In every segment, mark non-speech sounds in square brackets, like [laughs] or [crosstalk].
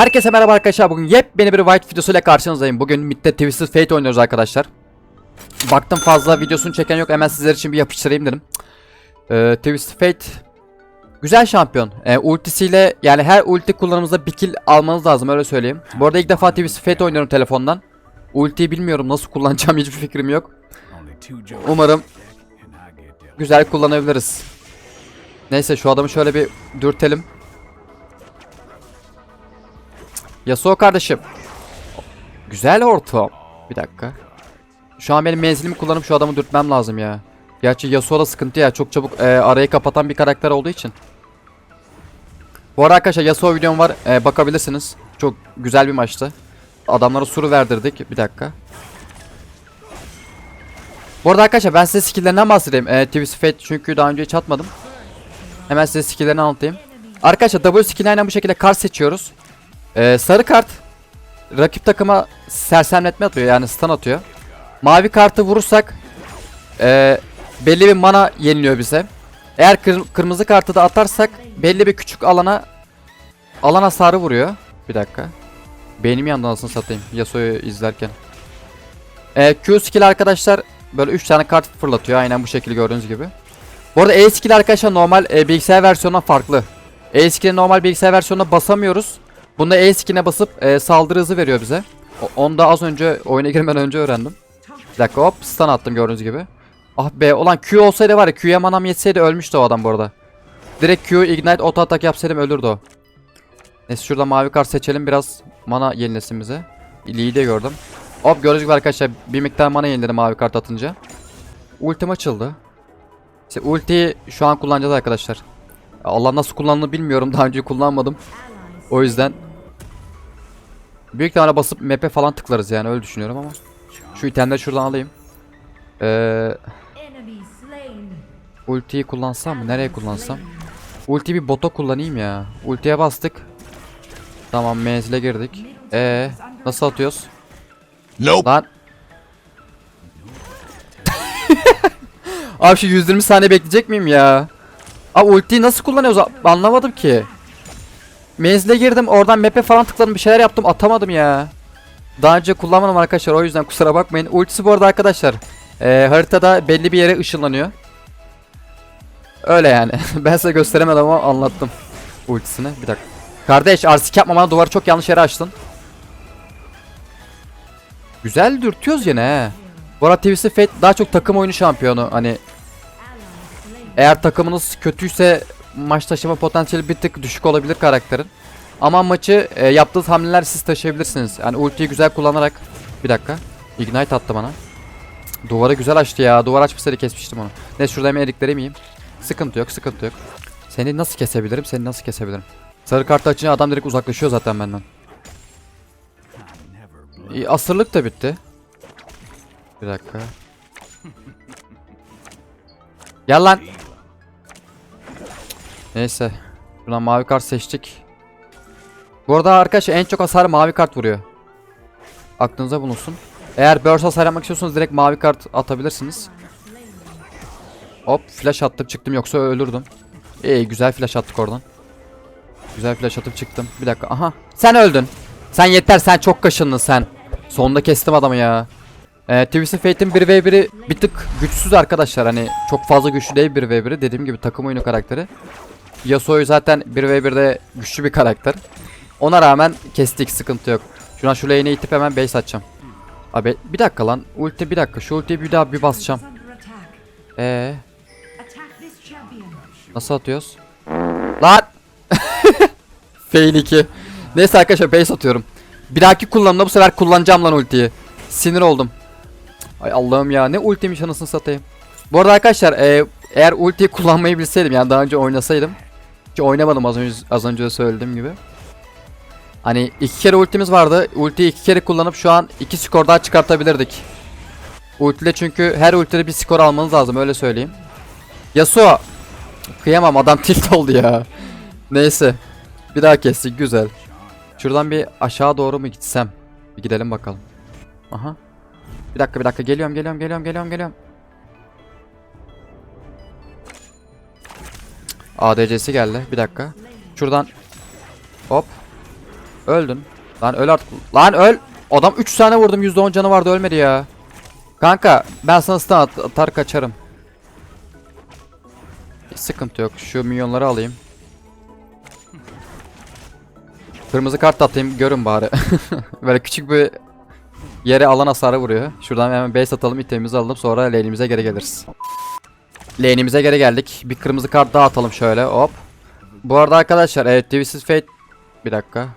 Herkese merhaba arkadaşlar. Bugün yepyeni bir White videosuyla karşınızdayım. Bugün Mid'de Twisted Fate oynuyoruz arkadaşlar. Baktım fazla videosunu çeken yok. Hemen sizler için bir yapıştırayım dedim. Ee, Twisted Fate güzel şampiyon. Ee, ultisiyle yani her ulti kullanımınızda bir kill almanız lazım öyle söyleyeyim. Bu arada ilk defa Twisted Fate oynuyorum telefondan. Ultiyi bilmiyorum nasıl kullanacağım [laughs] hiçbir fikrim yok. Umarım güzel kullanabiliriz. Neyse şu adamı şöyle bir dürtelim. Yasuo kardeşim. Güzel ortam. Bir dakika. Şu an benim menzilimi kullanıp şu adamı dürtmem lazım ya. Gerçi Yasuo da sıkıntı ya. Çok çabuk e, arayı kapatan bir karakter olduğu için. Bu arada arkadaşlar Yasuo videom var. E, bakabilirsiniz. Çok güzel bir maçtı. Adamlara suru verdirdik. Bir dakika. Bu arada arkadaşlar ben size skill'lerinden bahsedeyim. E, Twisted Fate çünkü daha önce hiç atmadım. Hemen size skill'lerini anlatayım. Arkadaşlar W skill'lerden bu şekilde kart seçiyoruz. Ee, sarı kart rakip takıma sersemletme atıyor yani stun atıyor. Mavi kartı vurursak ee, belli bir mana yeniliyor bize. Eğer kır- kırmızı kartı da atarsak belli bir küçük alana alan hasarı vuruyor. Bir dakika. Beynim yandı anasını satayım Yasuo'yu izlerken. Ee, Q skill arkadaşlar böyle 3 tane kart fırlatıyor aynen bu şekilde gördüğünüz gibi. Bu arada E skill arkadaşlar normal e, bilgisayar versiyonundan farklı. E skill'i normal bilgisayar versiyonuna basamıyoruz. Bunda E skill'ine basıp e, saldırı hızı veriyor bize. O, onu da az önce oyuna girmeden önce öğrendim. Bir dakika hop stun attım gördüğünüz gibi. Ah be olan Q olsaydı var ya Q'ya manam yetseydi ölmüştü o adam bu arada. Direkt Q ignite auto atak yapsaydım ölürdü o. Neyse şurada mavi kart seçelim biraz mana yenilesin bize. Lee'yi de gördüm. Hop gördüğünüz gibi arkadaşlar bir miktar mana yeniledi mavi kart atınca. Ultim açıldı. İşte ultiyi şu an kullanacağız arkadaşlar. Allah nasıl kullanıldığını bilmiyorum daha önce kullanmadım. O yüzden Büyük ihtimalle basıp map'e falan tıklarız yani öyle düşünüyorum ama Şu itemleri şuradan alayım Ee. Ultiyi kullansam mı? Nereye kullansam? Ultiyi bir bota kullanayım ya Ultiye bastık Tamam menzile girdik Ee, nasıl atıyoruz? Nope. Lan [laughs] Abi şu 120 saniye bekleyecek miyim ya? Abi ultiyi nasıl kullanıyoruz? Anlamadım ki. Menzile girdim oradan map'e falan tıkladım bir şeyler yaptım atamadım ya. Daha önce kullanmadım arkadaşlar o yüzden kusura bakmayın. Ultisi bu arada arkadaşlar eee, haritada belli bir yere ışınlanıyor. Öyle yani. [laughs] ben size gösteremedim ama anlattım ultisini. Bir dakika. Kardeş arsik yapma bana duvarı çok yanlış yere açtın. Güzel dürtüyoruz yine he. Arada Twisted Fate daha çok takım oyunu şampiyonu. Hani eğer takımınız kötüyse maç taşıma potansiyeli bir tık düşük olabilir karakterin. Ama maçı e, yaptığınız hamleler siz taşıyabilirsiniz. Yani ultiyi güzel kullanarak. Bir dakika. Ignite attı bana. Cık, Duvarı güzel açtı ya. Duvar açmasaydı kesmiştim onu. Neyse şurada hemen erikleri miyim? Sıkıntı yok sıkıntı yok. Seni nasıl kesebilirim? Seni nasıl kesebilirim? Sarı kartı açınca adam direkt uzaklaşıyor zaten benden. İyi, asırlık da bitti. Bir dakika. Gel lan. Neyse. Buradan mavi kart seçtik. Bu arada arkadaşlar en çok hasar mavi kart vuruyor. Aklınıza bulunsun. Eğer burst hasar yapmak istiyorsanız direkt mavi kart atabilirsiniz. Hop flash attım çıktım yoksa ölürdüm. İyi güzel flash attık oradan. Güzel flash atıp çıktım. Bir dakika aha. Sen öldün. Sen yeter sen çok kaşındın sen. Sonunda kestim adamı ya. Ee, Twisted Fate'in 1v1'i bir tık güçsüz arkadaşlar hani çok fazla güçlü değil 1v1'i dediğim gibi takım oyunu karakteri. Yasuo'yu zaten 1v1'de güçlü bir karakter. Ona rağmen kestik sıkıntı yok. Şuna şu lane'e itip hemen base atacağım. Abi bir dakika lan ulti bir dakika şu ultiyi bir daha bir basacağım. Ee nasıl atıyoruz? Lan! [laughs] Fail 2. Neyse arkadaşlar base atıyorum. Bir dahaki kullanımda bu sefer kullanacağım lan ultiyi. Sinir oldum. Ay Allah'ım ya ne ultiymiş anasını satayım. Bu arada arkadaşlar e, eğer ultiyi kullanmayı bilseydim yani daha önce oynasaydım. Ki oynamadım az önce, az önce de söylediğim gibi. Hani iki kere ultimiz vardı. Ultiyi iki kere kullanıp şu an iki skor daha çıkartabilirdik. Ultile çünkü her ultide bir skor almanız lazım öyle söyleyeyim. Yasuo. Kıyamam adam [laughs] tilt oldu ya. Neyse. Bir daha kestik güzel. Şuradan bir aşağı doğru mu gitsem? Bir gidelim bakalım. Aha. Bir dakika bir dakika geliyorum geliyorum geliyorum geliyorum geliyorum. ADC'si geldi. Bir dakika. Şuradan hop. Öldün. Lan öl artık. Lan öl. Adam 3 tane vurdum. %10 canı vardı ölmedi ya. Kanka ben sana stun at- atar kaçarım. Hiç sıkıntı yok. Şu milyonları alayım. Kırmızı kart atayım görün bari. [laughs] Böyle küçük bir yere alan hasarı vuruyor. Şuradan hemen base atalım itemimizi alalım sonra lane'imize geri geliriz. Lane'imize geri geldik. Bir kırmızı kart daha atalım şöyle hop. Bu arada arkadaşlar evet Twisted Fate bir dakika.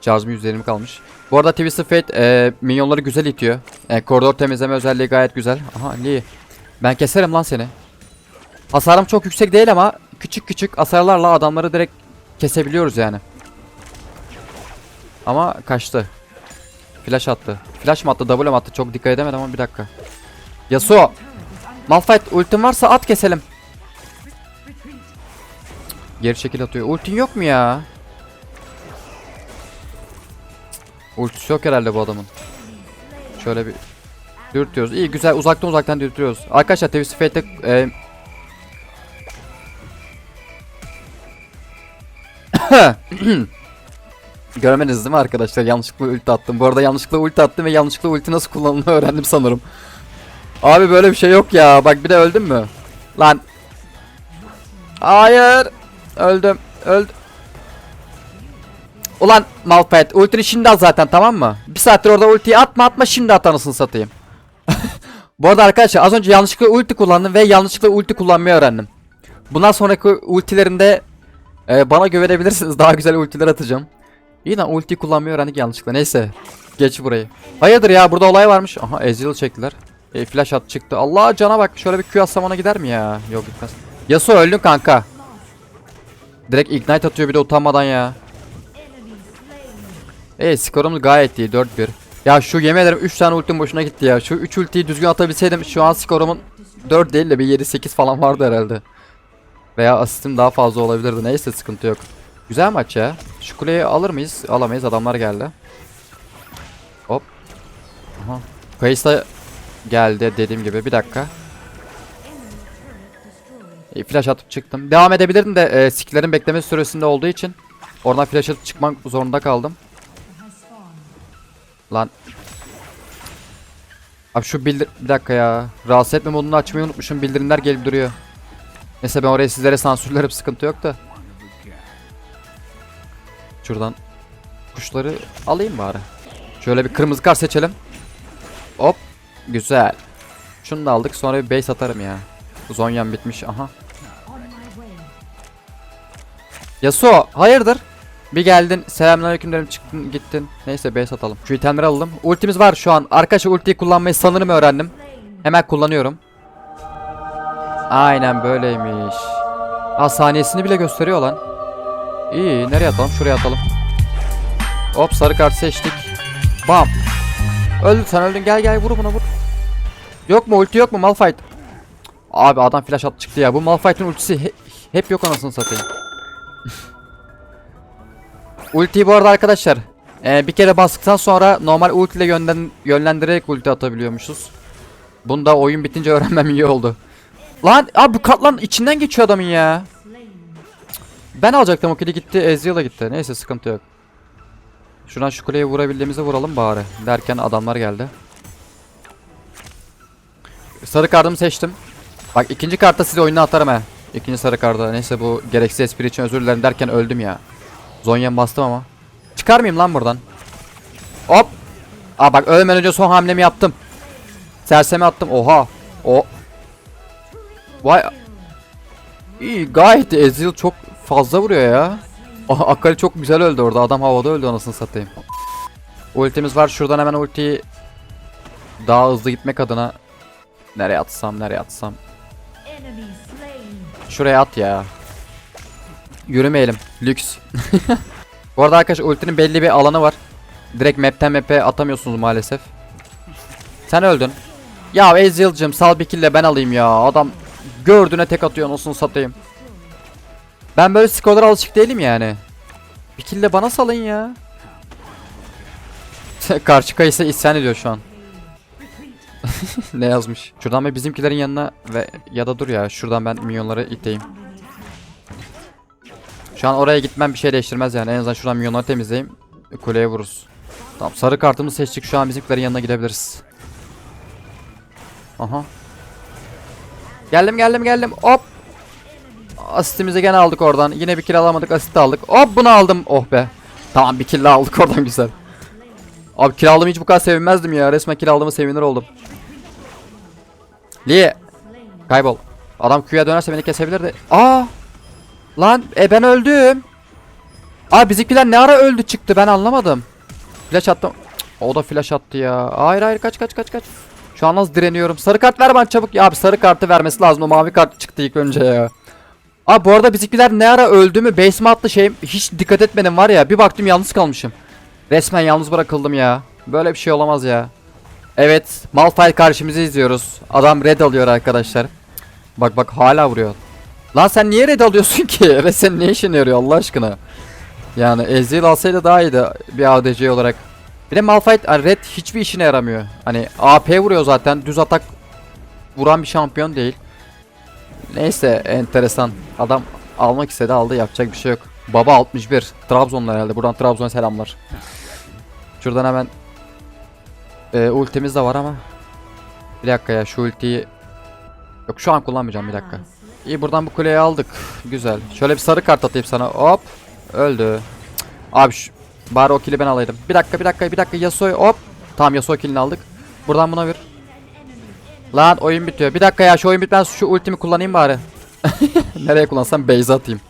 Şarjım %20 kalmış. Bu arada Twisted Fate e, minyonları güzel itiyor. E, koridor temizleme özelliği gayet güzel. Aha Lee. Ben keserim lan seni. Hasarım çok yüksek değil ama küçük küçük hasarlarla adamları direkt kesebiliyoruz yani. Ama kaçtı. Flash attı. Flash mı attı, W mı attı? Çok dikkat edemedim ama bir dakika. Yasuo. Malphite ultin varsa at keselim. Geri çekil atıyor. Ultin yok mu ya? Ultisi yok herhalde bu adamın. Şöyle bir dürtüyoruz. İyi güzel uzaktan uzaktan dürtüyoruz. Arkadaşlar Twisted Fate'de e, [coughs] Görmediniz değil mi arkadaşlar? Yanlışlıkla ulti attım. Bu arada yanlışlıkla ulti attım ve yanlışlıkla ulti nasıl kullanıldığını öğrendim sanırım. Abi böyle bir şey yok ya. Bak bir de öldüm mü? Lan. Hayır. Öldüm. Öldüm. Ulan Malphite ultini şimdi at zaten tamam mı? Bir saattir orada ultiyi atma atma şimdi at anasını satayım. [laughs] Bu arada arkadaşlar az önce yanlışlıkla ulti kullandım ve yanlışlıkla ulti kullanmayı öğrendim. Bundan sonraki ultilerimde e, bana güvenebilirsiniz. Daha güzel ultiler atacağım. İyi lan ulti kullanmayı öğrendik yanlışlıkla. Neyse. Geç burayı. Hayırdır ya burada olay varmış. Aha Ezreal çektiler. E, flash at çıktı. Allah cana bak. Şöyle bir Q atsam ona gider mi ya? Yok gitmez. Yasuo öldün kanka. Direkt ignite atıyor bir de utanmadan ya. E skorumuz gayet iyi 4-1. Ya şu yemin ederim 3 tane ultim boşuna gitti ya. Şu 3 ultiyi düzgün atabilseydim şu an skorumun 4 değil de bir 7-8 falan vardı herhalde. Veya asistim daha fazla olabilirdi. Neyse sıkıntı yok. Güzel maç ya. Şu kuleyi alır mıyız? Alamayız. Adamlar geldi. Hop. Aha. Kayısa geldi dediğim gibi. Bir dakika. E, flash atıp çıktım. Devam edebilirdim de e, skillerin bekleme süresinde olduğu için oradan flash atıp çıkmak zorunda kaldım. Lan. Abi şu bildir... Bir dakika ya. Rahatsız etme modunu açmayı unutmuşum. Bildirimler gelip duruyor. Neyse ben oraya sizlere sansürlerim sıkıntı yok da. Şuradan kuşları alayım bari. Şöyle bir kırmızı kar seçelim. Hop. Güzel. Şunu da aldık sonra bir base atarım ya. Zonyam bitmiş aha. Yasuo hayırdır? Bir geldin selamünaleyküm dedim çıktın gittin. Neyse base atalım. Şu itemleri alalım. Ultimiz var şu an. Arkadaşlar ultiyi kullanmayı sanırım öğrendim. Hemen kullanıyorum. Aynen böyleymiş. Ha saniyesini bile gösteriyor lan. İyi nereye atalım? Şuraya atalım. Hop sarı kart seçtik. Bam. Öldün sen öldün gel gel vur buna vur. Yok mu ulti yok mu Malphite? Abi adam flash at çıktı ya. Bu Malphite'in ultisi he- hep yok anasını satayım. [laughs] Ultiyi bu arada arkadaşlar e, bir kere bastıktan sonra normal ulti ile yönden, yönlendirerek ulti atabiliyormuşuz. Bunu da oyun bitince [laughs] öğrenmem iyi oldu. Lan abi bu katlan içinden geçiyor adamın ya. Ben alacaktım o kili gitti Ezreal'a gitti. Neyse sıkıntı yok. Şuradan şu kuleye vurabildiğimizi vuralım bari. Derken adamlar geldi. Sarı kartımı seçtim. Bak ikinci kartta sizi oyuna atarım he. İkinci sarı karda. Neyse bu gereksiz espri için özür dilerim derken öldüm ya. Zonya'm bastım ama. Çıkar mıyım lan buradan? Hop. Aa bak ölmeden önce son hamlemi yaptım. Serseme attım. Oha. O. Vay. İyi gayet. Ezreal çok fazla vuruyor ya. Aha, Akali çok güzel öldü orada. Adam havada öldü anasını satayım. Ultimiz var. Şuradan hemen ultiyi daha hızlı gitmek adına nereye atsam nereye atsam. Şuraya at ya. Yürümeyelim. Lüks. [laughs] Bu arada arkadaşlar ultinin belli bir alanı var. Direkt map'ten map'e atamıyorsunuz maalesef. Sen öldün. Ya Ezreal'cım sal bir kille ben alayım ya. Adam gördüğüne tek atıyor nasıl satayım. Ben böyle skorlara alışık değilim yani. Bir kille bana salın ya. [laughs] Karşı kayısı isyan ediyor şu an. Ne yazmış? Şuradan bir bizimkilerin yanına ve ya da dur ya şuradan ben minyonları iteyim. Şu an oraya gitmem bir şey değiştirmez yani en azından şuradan minyonları temizleyeyim. kuleye vururuz. Tamam sarı kartımızı seçtik şu an bizimkilerin yanına gidebiliriz. Aha. Geldim geldim geldim hop. Asistimizi gene aldık oradan. Yine bir kill alamadık asist aldık. Hop bunu aldım. Oh be. Tamam bir kill aldık oradan güzel. Abi aldığımı hiç bu kadar sevinmezdim ya. Resmen kill aldığımı sevinir oldum. Lee. Kaybol. Adam Q'ya dönerse beni kesebilirdi. Aa. Lan e ben öldüm. Aa bizimkiler ne ara öldü çıktı ben anlamadım. Flash attım. O da flash attı ya. Hayır hayır kaç kaç kaç kaç. Şu an nasıl direniyorum. Sarı kart ver bana çabuk. Ya abi sarı kartı vermesi lazım. O mavi kart çıktı ilk önce ya. Abi bu arada bizimkiler ne ara öldü mü? Base'ime attı şeyim. Hiç dikkat etmedim var ya. Bir baktım yalnız kalmışım. Resmen yalnız bırakıldım ya. Böyle bir şey olamaz ya. Evet. Malphite karşımızı izliyoruz. Adam red alıyor arkadaşlar. Bak bak hala vuruyor. Lan sen niye red alıyorsun ki? [laughs] Red senin ne işine yarıyor Allah aşkına? Yani Ezreal alsaydı daha iyiydi bir ADC olarak. Bir de Malphite hani red hiçbir işine yaramıyor. Hani AP vuruyor zaten. Düz atak vuran bir şampiyon değil. Neyse enteresan. Adam almak istedi aldı yapacak bir şey yok. Baba 61. Trabzonlu herhalde. Buradan Trabzon'a selamlar. Şuradan hemen e, ultimiz de var ama. Bir dakika ya şu ultiyi Yok şu an kullanmayacağım bir dakika. İyi buradan bu kuleyi aldık. Güzel. Şöyle bir sarı kart atayım sana. Hop. Öldü. Cık. Abi şu bari o kili ben alaydım. Bir dakika bir dakika bir dakika Yasuo'yu hop. Tamam Yasuo kilini aldık. Buradan buna bir. Lan oyun bitiyor. Bir dakika ya şu oyun bitmez şu ultimi kullanayım bari. [laughs] Nereye kullansam base atayım. Cık,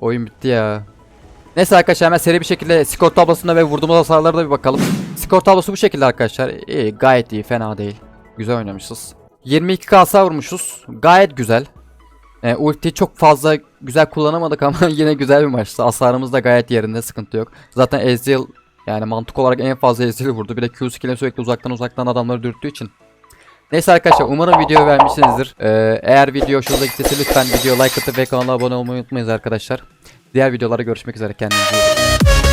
Oyun bitti ya. Neyse arkadaşlar hemen seri bir şekilde skor tablosuna ve vurduğumuz hasarlara da bir bakalım. Skor tablosu bu şekilde arkadaşlar. İyi gayet iyi fena değil. Güzel oynamışız. 22k hasar vurmuşuz. Gayet güzel. E, ulti çok fazla güzel kullanamadık ama [laughs] yine güzel bir maçtı. Hasarımız da gayet yerinde sıkıntı yok. Zaten Ezreal yani mantık olarak en fazla Ezreal vurdu. Bir de Q skill'e sürekli uzaktan uzaktan adamları dürttüğü için. Neyse arkadaşlar umarım video vermişsinizdir. Ee, eğer video hoşunuza gittiyse lütfen video like atıp ve kanala abone olmayı unutmayınız arkadaşlar. Diğer videolara görüşmek üzere kendinize iyi bakın.